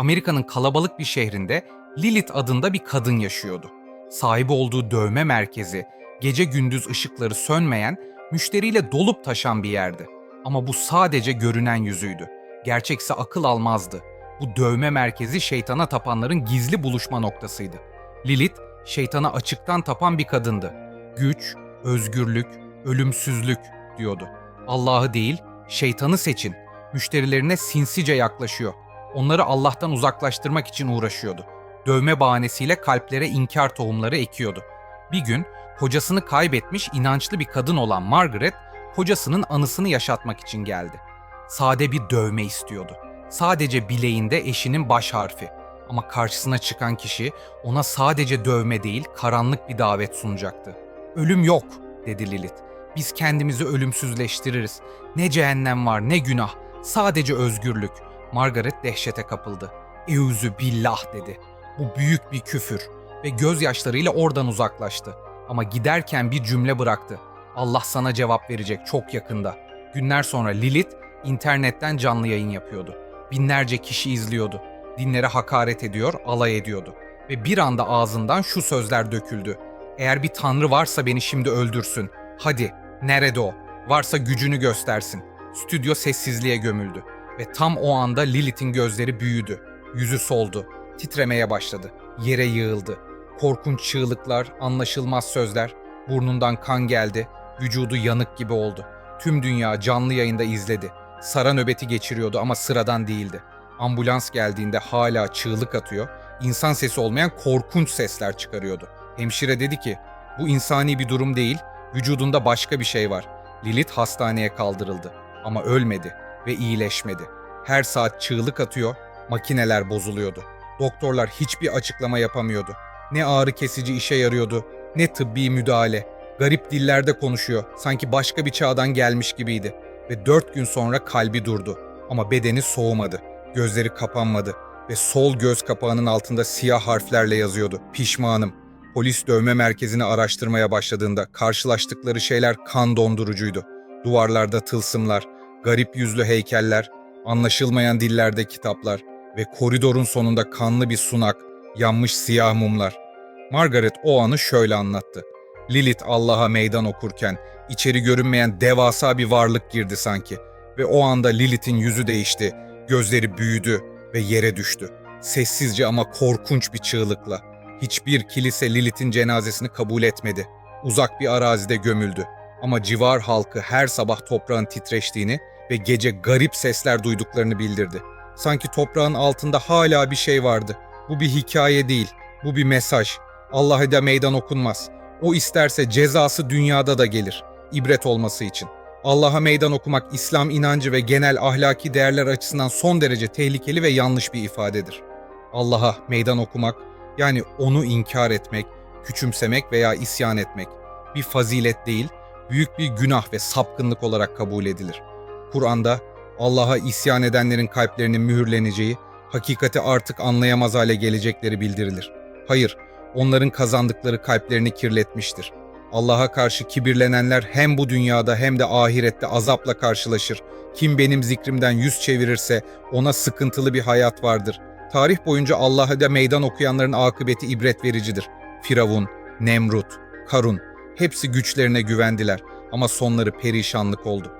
Amerika'nın kalabalık bir şehrinde Lilith adında bir kadın yaşıyordu. Sahibi olduğu dövme merkezi, gece gündüz ışıkları sönmeyen, müşteriyle dolup taşan bir yerdi. Ama bu sadece görünen yüzüydü. Gerçekse akıl almazdı. Bu dövme merkezi şeytana tapanların gizli buluşma noktasıydı. Lilith, şeytana açıktan tapan bir kadındı. Güç, özgürlük, ölümsüzlük diyordu. Allah'ı değil, şeytanı seçin. Müşterilerine sinsice yaklaşıyor. Onları Allah'tan uzaklaştırmak için uğraşıyordu. Dövme bahanesiyle kalplere inkar tohumları ekiyordu. Bir gün kocasını kaybetmiş inançlı bir kadın olan Margaret, kocasının anısını yaşatmak için geldi. Sade bir dövme istiyordu. Sadece bileğinde eşinin baş harfi. Ama karşısına çıkan kişi ona sadece dövme değil, karanlık bir davet sunacaktı. Ölüm yok, dedi Lilith. Biz kendimizi ölümsüzleştiririz. Ne cehennem var, ne günah. Sadece özgürlük. Margaret dehşete kapıldı. Eûzü billah dedi. Bu büyük bir küfür ve gözyaşlarıyla oradan uzaklaştı. Ama giderken bir cümle bıraktı. Allah sana cevap verecek çok yakında. Günler sonra Lilith internetten canlı yayın yapıyordu. Binlerce kişi izliyordu. Dinlere hakaret ediyor, alay ediyordu. Ve bir anda ağzından şu sözler döküldü. Eğer bir tanrı varsa beni şimdi öldürsün. Hadi, nerede o? Varsa gücünü göstersin. Stüdyo sessizliğe gömüldü. Ve tam o anda Lilith'in gözleri büyüdü. Yüzü soldu. Titremeye başladı. Yere yığıldı. Korkunç çığlıklar, anlaşılmaz sözler. Burnundan kan geldi. Vücudu yanık gibi oldu. Tüm dünya canlı yayında izledi. Sara nöbeti geçiriyordu ama sıradan değildi. Ambulans geldiğinde hala çığlık atıyor, insan sesi olmayan korkunç sesler çıkarıyordu. Hemşire dedi ki, bu insani bir durum değil, vücudunda başka bir şey var. Lilith hastaneye kaldırıldı ama ölmedi ve iyileşmedi. Her saat çığlık atıyor, makineler bozuluyordu. Doktorlar hiçbir açıklama yapamıyordu. Ne ağrı kesici işe yarıyordu, ne tıbbi müdahale. Garip dillerde konuşuyor, sanki başka bir çağdan gelmiş gibiydi. Ve dört gün sonra kalbi durdu ama bedeni soğumadı. Gözleri kapanmadı ve sol göz kapağının altında siyah harflerle yazıyordu. Pişmanım. Polis dövme merkezini araştırmaya başladığında karşılaştıkları şeyler kan dondurucuydu. Duvarlarda tılsımlar, garip yüzlü heykeller, anlaşılmayan dillerde kitaplar ve koridorun sonunda kanlı bir sunak, yanmış siyah mumlar. Margaret o anı şöyle anlattı. Lilith Allah'a meydan okurken içeri görünmeyen devasa bir varlık girdi sanki ve o anda Lilith'in yüzü değişti, gözleri büyüdü ve yere düştü. Sessizce ama korkunç bir çığlıkla. Hiçbir kilise Lilith'in cenazesini kabul etmedi. Uzak bir arazide gömüldü. Ama civar halkı her sabah toprağın titreştiğini ve gece garip sesler duyduklarını bildirdi. Sanki toprağın altında hala bir şey vardı. Bu bir hikaye değil, bu bir mesaj. Allah'a da meydan okunmaz. O isterse cezası dünyada da gelir, ibret olması için. Allah'a meydan okumak İslam inancı ve genel ahlaki değerler açısından son derece tehlikeli ve yanlış bir ifadedir. Allah'a meydan okumak, yani onu inkar etmek, küçümsemek veya isyan etmek bir fazilet değil, büyük bir günah ve sapkınlık olarak kabul edilir. Kur'an'da Allah'a isyan edenlerin kalplerinin mühürleneceği, hakikati artık anlayamaz hale gelecekleri bildirilir. Hayır, onların kazandıkları kalplerini kirletmiştir. Allah'a karşı kibirlenenler hem bu dünyada hem de ahirette azapla karşılaşır. Kim benim zikrimden yüz çevirirse ona sıkıntılı bir hayat vardır. Tarih boyunca Allah'a da meydan okuyanların akıbeti ibret vericidir. Firavun, Nemrut, Karun hepsi güçlerine güvendiler ama sonları perişanlık oldu.